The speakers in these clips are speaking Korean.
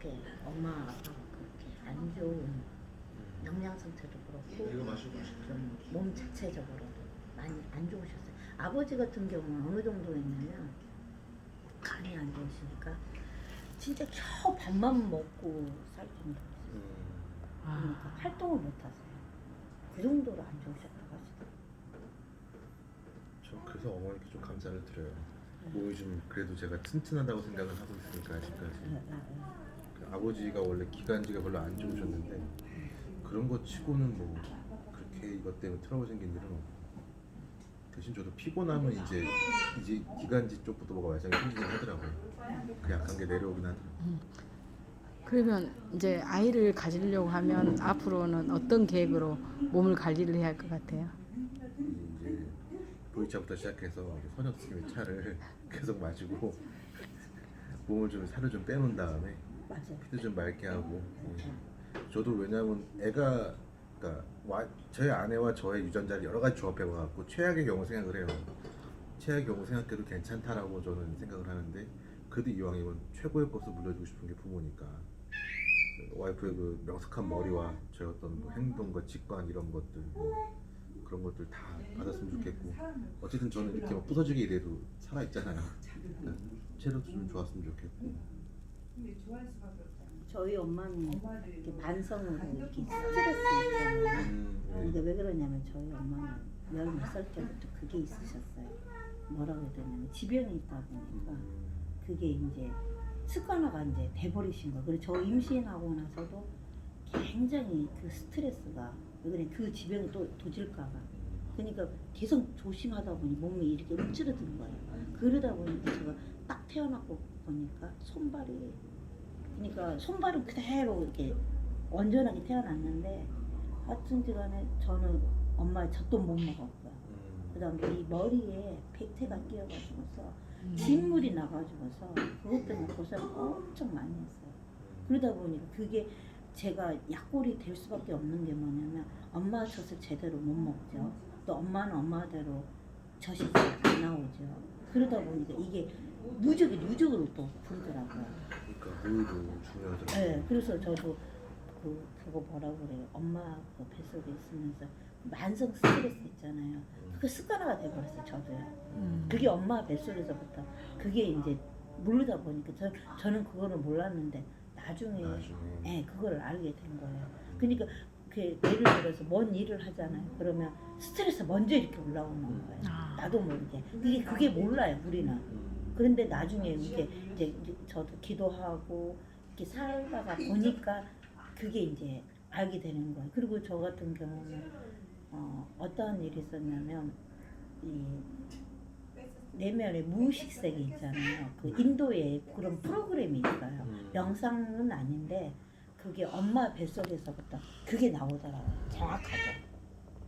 그렇게 엄마 아빠가 그렇게 안 좋은 영양 상태도 그렇고 이거 마시고 마시고. 좀 몸 자체적으로도 많이 안 좋으셨어요. 아버지 같은 경우는 어느 정도였냐면 간이 안 좋으시니까 진짜 겨우 밥만 먹고 살 정도였어요. 음. 그러니까 아, 활동을 못 하세요. 그 정도로 안 좋으셨다고 하시더라고요. 저 그래서 어머니께 좀 감사를 드려요. 몸이 좀 그래도 제가 튼튼하다고 생각을 하고 있으니까 아직까지. 네, 네, 네. 그 아버지가 원래 기관지가 별로 안 좋으셨는데 그런 거 치고는 뭐 그렇게 이것 때문에 트러블 생긴 일은 없고 대신 저도 피곤하면 이제 이제 기관지 쪽부터 뭐가 발생이 생기긴 하더라고요. 그 약한 게 내려오긴 하더라고요. 그러면 이제 아이를 가지려고 하면 앞으로는 어떤 계획으로 몸을 관리를 해야 할 것 같아요? 이제 보이차부터 시작해서 이제 선혁 스님의 차를 계속 마시고 몸을 좀 살을 좀 빼놓은 다음에 맞아요. 피도 좀 맑게 하고. 예. 저도 왜냐면 애가 그러니까 와, 저희 아내와 저의 유전자를 여러 가지 조합해 봐갖고 최악의 경우 생각을 해요. 최악의 경우 생각해도 괜찮다라고 저는 생각을 하는데 그래도 이왕이면 최고의 것을 물려주고 싶은 게 부모니까. 와이프의 그 명석한 머리와 저의 어떤 뭐 행동과 직관 이런 것들 뭐 그런 것들 다 받았으면 좋겠고. 어쨌든 저는 이렇게 막 부서지게 이래도 살아 있잖아요. 그러니까 체력도 좀 좋았으면 좋겠고 저희 엄마는 이렇게 만성으로 이렇게 스트레스 있잖아요. 음, 네. 이게 왜 그러냐면 저희 엄마는 열몇 살 때부터 그게 있으셨어요. 뭐라고 해야 되냐면 지병이 있다 보니까 그게 이제 습관화가 이제 돼버리신 거예요. 그리고 저 임신하고 나서도 굉장히 그 스트레스가 왜 그래 그 지병이 또 도질까봐. 그러니까 계속 조심하다 보니 몸이 이렇게 움츠러드는 거예요. 그러다 보니까 제가 딱 태어났고 보니까 손발이 그러니까 손발은 그대로 이렇게 온전하게 태어났는데 하여튼지 간에 저는 엄마 젖도 못 먹었고요. 음. 그다음에 이 머리에 백태가 끼어가지고서 진물이 나가지고서 그것 때문에 고생을 엄청 많이 했어요. 그러다 보니까 그게 제가 약골이 될 수밖에 없는 게 뭐냐면 엄마 젖을 제대로 못 먹죠. 또 엄마는 엄마대로 젖이 잘안 나오죠. 그러다 보니까 이게 누적이 누적으로 또 부르더라고요. 그러니까 물도 중요하더라고요. 네, 그래서 저도 그 그거 뭐라고 그래요. 엄마 그 뱃속에 있으면서 만성 스트레스 있잖아요. 그 습관화가 돼버렸어요. 저도요. 음. 그게 엄마 뱃속에서부터 그게 이제 모르다 보니까 저, 저는 그거를 몰랐는데 나중에 나중에 예, 그걸 알게 된 거예요. 그러니까 그 예를 들어서 뭔 일을 하잖아요. 그러면 스트레스 먼저 이렇게 올라오는 거예요. 아. 나도 모르게. 그게 그게 몰라요, 우리는. 음, 그런데 나중에 이제 이제 저도 기도하고 이렇게 살다가 보니까 그게 이제 알게 되는 거예요. 그리고 저 같은 경우는 어, 어떠한 일이 있었냐면 이 내면의 무의식색이 있잖아요. 그 인도에 그런 프로그램이 있어요. 음. 명상은 아닌데 그게 엄마 뱃속에서부터 그게 나오더라고요. 정확하게.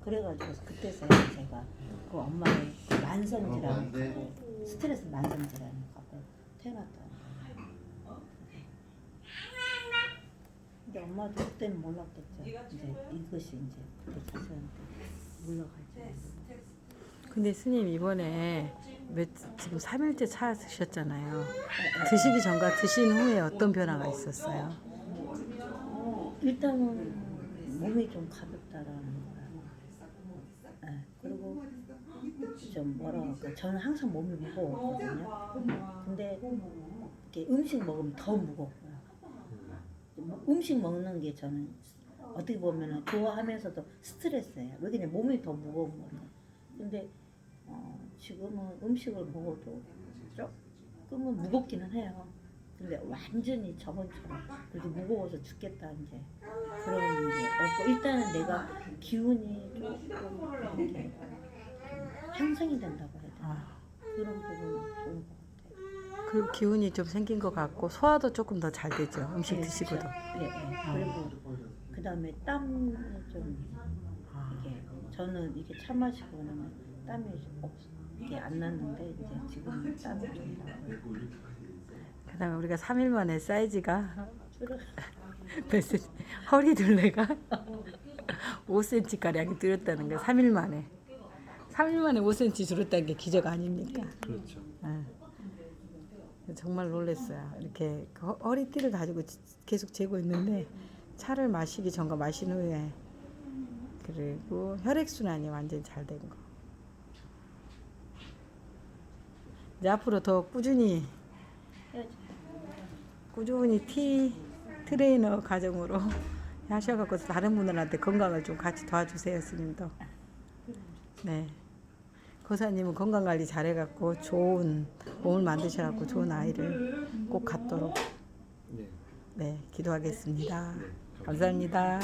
그래가지고 그때서야 제가 그 엄마의 그 만성질환을 갖고 스트레스 만성질환을 갖고 태어났다. 근데 엄마도 그때는 몰랐겠죠. 이제 이것이 이제 우리 자식한테 물러가지. 근데 스님 이번에 몇, 지금 3일째 찾으셨잖아요. 드시기 전과 드신 후에 어떤 변화가 있었어요? 일단은 몸이 좀 가볍다라는 거야. 네, 그리고 좀 뭐라 할까 저는 항상 몸이 무거웠거든요. 근데 이렇게 음식 먹으면 더 무겁고요. 뭐 음식 먹는 게 저는 어떻게 보면 좋아하면서도 스트레스예요. 왜 그냥 몸이 더 무거운 거예요. 근데 어, 지금은 음식을 먹어도 조금은 무겁기는 해요. 근데 완전히 저번처럼 그렇게 무거워서 죽겠다 이제 그런 게 없고 일단은 내가 기운이 조금 향상이 된다고 해야 되나 아, 그런 부분은 좋은 것 같아요. 그 기운이 좀 생긴 것 같고 소화도 조금 더 잘 되죠. 음식 네, 드시고도. 예, 예. 그리고 그 다음에 땀이 좀 아, 이게 저는 이게 차 마시고 나면 땀이 없 이게 안 났는데 이제 지금 땀이 좀 나고 그다음에 우리가 3일 만에 사이즈가 줄어 허리 둘레가 5cm 가량이 줄었다는 거 3일 만에. 3일 만에 5cm 줄었다는 게 기적 아닙니까? 그렇죠. 예. 정말 놀랐어요. 이렇게 그 허- 허리띠를 가지고 지- 계속 재고 있는데 차를 마시기 전과 마신 후에 그리고 혈액 순환이 완전히 잘 된 거. 이제 앞으로 더 꾸준히 꾸준히 티 트레이너 과정으로 하셔갖고 다른 분들한테 건강을 좀 같이 도와주세요, 스님도. 네. 고사님은 건강 관리 잘해갖고 좋은 몸을 만드셔갖고 좋은 아이를 꼭 갖도록 네. 네 기도하겠습니다. 네. 감사합니다.